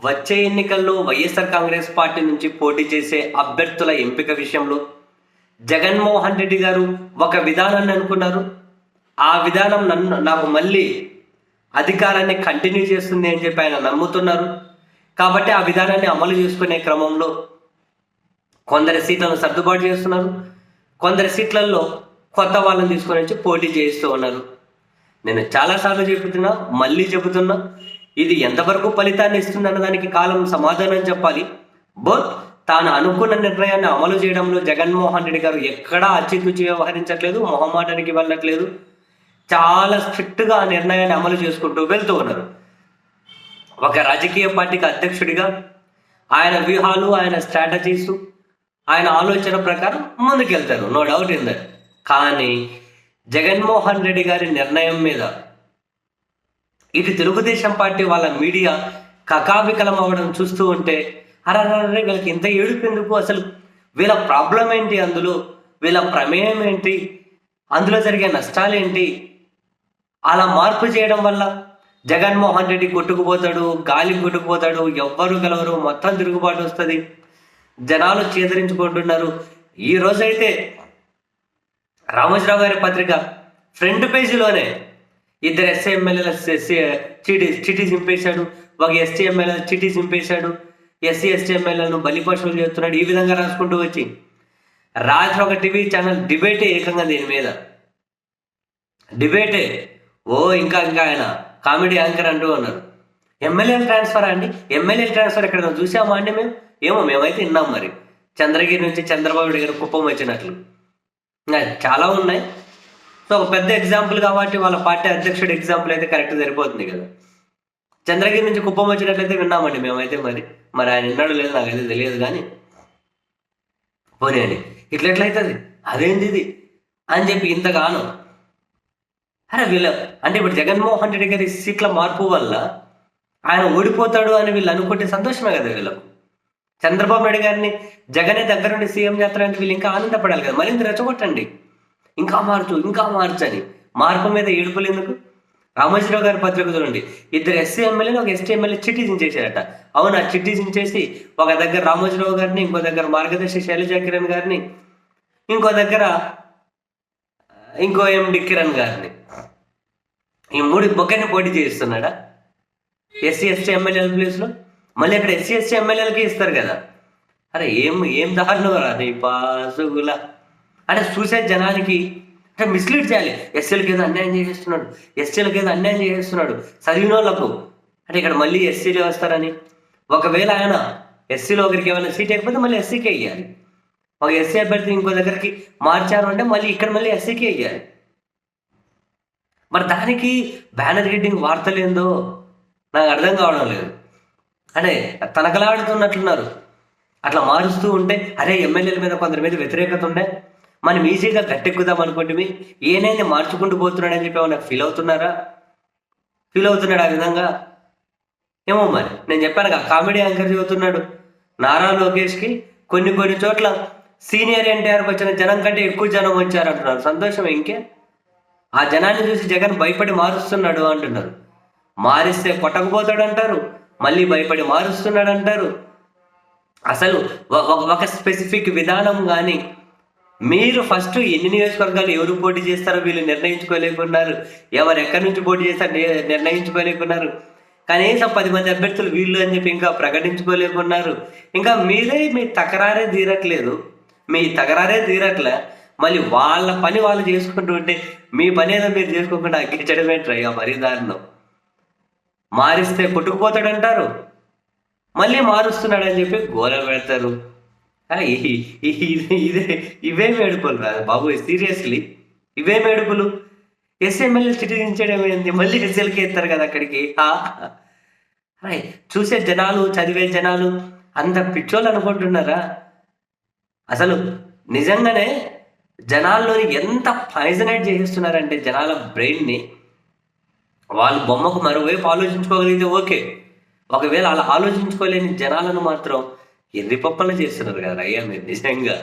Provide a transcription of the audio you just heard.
వచ్చే ఎన్నికల్లో వైఎస్ఆర్ కాంగ్రెస్ పార్టీ నుంచి పోటీ చేసే అభ్యర్థుల ఎంపిక విషయంలో జగన్మోహన్ రెడ్డి గారు ఒక విధానాన్ని అనుకున్నారు. ఆ విధానం నన్ను నాకు మళ్ళీ అధికారాన్ని కంటిన్యూ చేస్తుంది అని చెప్పి ఆయన నమ్ముతున్నారు. కాబట్టి ఆ విధానాన్ని అమలు చేసుకునే క్రమంలో కొందరి సీట్లను సర్దుబాటు చేస్తున్నారు. కొందరి సీట్లలో కొత్త వాళ్ళని తీసుకొని వచ్చి పోటీ చేయిస్తూ ఉన్నారు. నేను చాలాసార్లు చెబుతున్నా మళ్ళీ చెబుతున్నా ఇది ఎంతవరకు ఫలితాన్ని ఇస్తుంది అన్న దానికి కాలం సమాధానం చెప్పాలి. బోత్ తాను అనుకున్న నిర్ణయాన్ని అమలు చేయడంలో జగన్మోహన్ రెడ్డి గారు ఎక్కడా అచ్చితుచి వ్యవహరించట్లేదు మొహమాటానికి వెళ్ళట్లేదు. చాలా స్ట్రిక్ట్గా ఆ నిర్ణయాన్ని అమలు చేసుకుంటూ వెళ్తూ ఉన్నారు. ఒక రాజకీయ పార్టీకి అధ్యక్షుడిగా ఆయన వ్యూహాలు ఆయన స్ట్రాటజీస్ ఆయన ఆలోచన ప్రకారం ముందుకెళ్తారు. No doubt in that. కానీ జగన్మోహన్ రెడ్డి గారి నిర్ణయం మీద ఇటు తెలుగుదేశం పార్టీ వాళ్ళ మీడియా కకావికలం అవ్వడం చూస్తూ ఉంటే అరే వీళ్ళకి ఇంత ఏడుపు ఎందుకు? అసలు వీళ్ళ ప్రాబ్లం ఏంటి అందులో? వీళ్ళ ప్రమేయం ఏంటి? అందులో జరిగే నష్టాలు ఏంటి అలా మార్పు చేయడం వల్ల జగన్మోహన్ రెడ్డి కొట్టుకుపోతాడు గాలి కొట్టుకుపోతాడు ఎవ్వరు గెలవరు మొత్తం తిరుగుబాటు వస్తుంది. జనాలు చేదరించుకుంటున్నారు. ఈ రోజైతే రామోజీరావు గారి పత్రిక ఫ్రంట్ పేజీలోనే ఇద్దరు ఎస్సీ ఎమ్మెల్యేల చిటి చిటి చింపేశాడు ఒక ST MLA Chitti చింపేశాడు SC ST ఎమ్మెల్యేలను బలిపశువులు చేస్తున్నాడు ఈ విధంగా రాసుకుంటూ వచ్చి. రాత్రి ఒక టీవీ ఛానల్ డిబేటే ఏకంగా దీని మీద. డిబేటే. ఓ ఇంకా ఇంకా ఆయన కామెడీ యాంకర్ అంటూ ఉన్నారు. ఎమ్మెల్యే ట్రాన్స్ఫర్ అండి? ఎమ్మెల్యే ట్రాన్స్ఫర్ ఎక్కడ చూసామా అండి మేము? ఏమో మేమైతే విన్నాం మరి. చంద్రగిరి నుంచి చంద్రబాబు గారు కుప్పం వచ్చినట్లు. ఇంకా చాలా ఉన్నాయి. సో ఒక పెద్ద ఎగ్జాంపుల్ కాబట్టి వాళ్ళ పార్టీ అధ్యక్షుడు ఎగ్జాంపుల్ అయితే కరెక్ట్ సరిపోతుంది కదా. చంద్రగిరి నుంచి కుప్పం వచ్చినట్లయితే విన్నామండి మేమైతే మరి. మరి ఆయన విన్నాడు లేదు నాకైతే తెలియదు కానీ. పోనీయండి ఇట్లా ఎట్లయితుంది? అదేంది ఇది? అని చెప్పి ఇంతగానో. అరే వీళ్ళ అంటే ఇప్పుడు జగన్మోహన్ రెడ్డి గారి సీట్ల మార్పు వల్ల ఆయన ఓడిపోతాడు అని వీళ్ళు అనుకుంటే సంతోషమే కదా వీళ్ళకు. చంద్రబాబు నాయుడు గారిని జగనే దగ్గరుండి సీఎం చేస్తారంటే వీళ్ళు ఇంకా ఆనందపడాలి కదా. మరింత రెచ్చగొట్టండి. ఇంకా మార్చు ఇంకా మార్చు అని మార్పు మీద ఏడుపులు ఎందుకు? రామోజీరావు గారి పత్రిక చూడండి. ఇద్దరు ఎస్సీ ఎమ్మెల్యేలు ఒక ఎస్టీ ఎమ్మెల్యే చిట్టి చించేశారట. అవును ఆ చిట్టి దించేసి ఒక దగ్గర రామోజీరావు గారిని ఇంకో దగ్గర మార్గదర్శి శైలజా కిరణ్ గారిని ఇంకో దగ్గర ఇంకో ఎండి కిరణ్ గారిని. ఈ మూడు బొక్కని పోటీ చేస్తున్నాడా ఎస్సీ ఎస్టీ ఎమ్మెల్యేల ప్లేస్లో? మళ్ళీ అక్కడ ఎస్సీ ఎస్టీ ఎమ్మెల్యేలకి ఇస్తారు కదా. అరే ఏం ఏం దారుణం రా నీ పాసుగులా. అంటే చూసే జనానికి అంటే మిస్లీడ్ చేయాలి. ఎస్సీలకి ఏదో అన్యాయం చేసేస్తున్నాడు. ఎస్సీలకి ఏదో అన్యాయం చేసేస్తున్నాడు. చదివిన వాళ్ళకు అంటే ఇక్కడ మళ్ళీ ఎస్సీలే వస్తారని. ఒకవేళ ఆయన ఎస్సీలో ఒకరికి ఏమైనా సీట్ అయిపోతే మళ్ళీ ఎస్సీకే ఇవ్వాలి ఒక ఎస్సీ అభ్యర్థి ఇంకో దగ్గరికి మార్చారు అంటే మళ్ళీ ఇక్కడ మళ్ళీ ఎస్సీకే ఇవ్వాలి మరి దానికి బ్యానర్ హెడ్డింగ్ వార్తలేందో నాకు అర్థం కావడం లేదు. అంటే తనకలాడుతున్నట్లున్నారు. అట్లా మారుస్తూ ఉంటే అరే ఎమ్మెల్యేల మీద కొందరి మీద వ్యతిరేకత ఉండే మనం ఈజీగా గట్టెక్కుదాం అనుకుంటే ఏనైనా మార్చుకుంటూ పోతున్నాడని చెప్పి ఏమైనా ఫీల్ అవుతున్నారా? ఫీల్ అవుతున్నాడు ఆ విధంగా? ఏమో మరి నేను చెప్పాను కదా కామెడీ యాంకర్ చదువుతున్నాడు. నారా లోకేష్కి కొన్ని కొన్ని చోట్ల సీనియర్ ఎన్టీఆర్కి వచ్చిన జనం కంటే ఎక్కువ జనం వచ్చారు అంటున్నారు సంతోషం ఇంకే. ఆ జనాన్ని చూసి జగన్ భయపడి మారుస్తున్నాడు అంటున్నారు. మారిస్తే కొట్టకపోతాడు అంటారు మళ్ళీ భయపడి మారుస్తున్నాడు అంటారు అసలు ఒక- ఒక స్పెసిఫిక్ విధానం కానీ మీరు ఫస్ట్ ఎన్ని నియోజకవర్గాలు ఎవరు పోటీ చేస్తారో వీళ్ళు నిర్ణయించుకోలేకున్నారు. ఎవరు ఎక్కడి నుంచి పోటీ చేస్తారో నిర్ణయించుకోలేకున్నారు. కనీసం పది మంది అభ్యర్థులు వీళ్ళు అని చెప్పి ఇంకా ప్రకటించుకోలేకున్నారు. ఇంకా మీరే మీ తకరారే తీరట్లేదు. మీ తకరారే తీరట్లే. మళ్ళీ వాళ్ళ పని వాళ్ళు చేసుకుంటూ ఉంటే మీ పని ఏదో మీరు చేసుకోకుండా అగ్గించడం ఏంట్రయ్యా మరీ దారిలో. మారిస్తే కొట్టుకుపోతాడంటారు. మళ్ళీ మారుస్తున్నాడని చెప్పి గోల పెడతారు. ఇదే ఇవేం ఏడుపులు రా బాబు సీరియస్లీ. ఇవే ఏడుపులు ఎస్ఎంఎల్ఏ చిటించడం ఏంది? మళ్ళీ ఎస్ఎల్కి ఎత్తారు కదా అక్కడికి. అరే, చూసే జనాలు చదివే జనాలు అంత పిచ్చోళ్ళు అనుకుంటున్నారా? అసలు నిజంగానే జనాల్లోని ఎంత పాయిజనైట్ చేసేస్తున్నారంటే జనాల బ్రెయిన్ని. వాళ్ళు బొమ్మకు మరోవైపు ఆలోచించుకోగలిగితే ఓకే. ఒకవేళ అలా ఆలోచించుకోలేని జనాలను మాత్రం ఎన్ని పప్పలు చేస్తున్నారు కదా అయ్యా మీరు నిజంగా.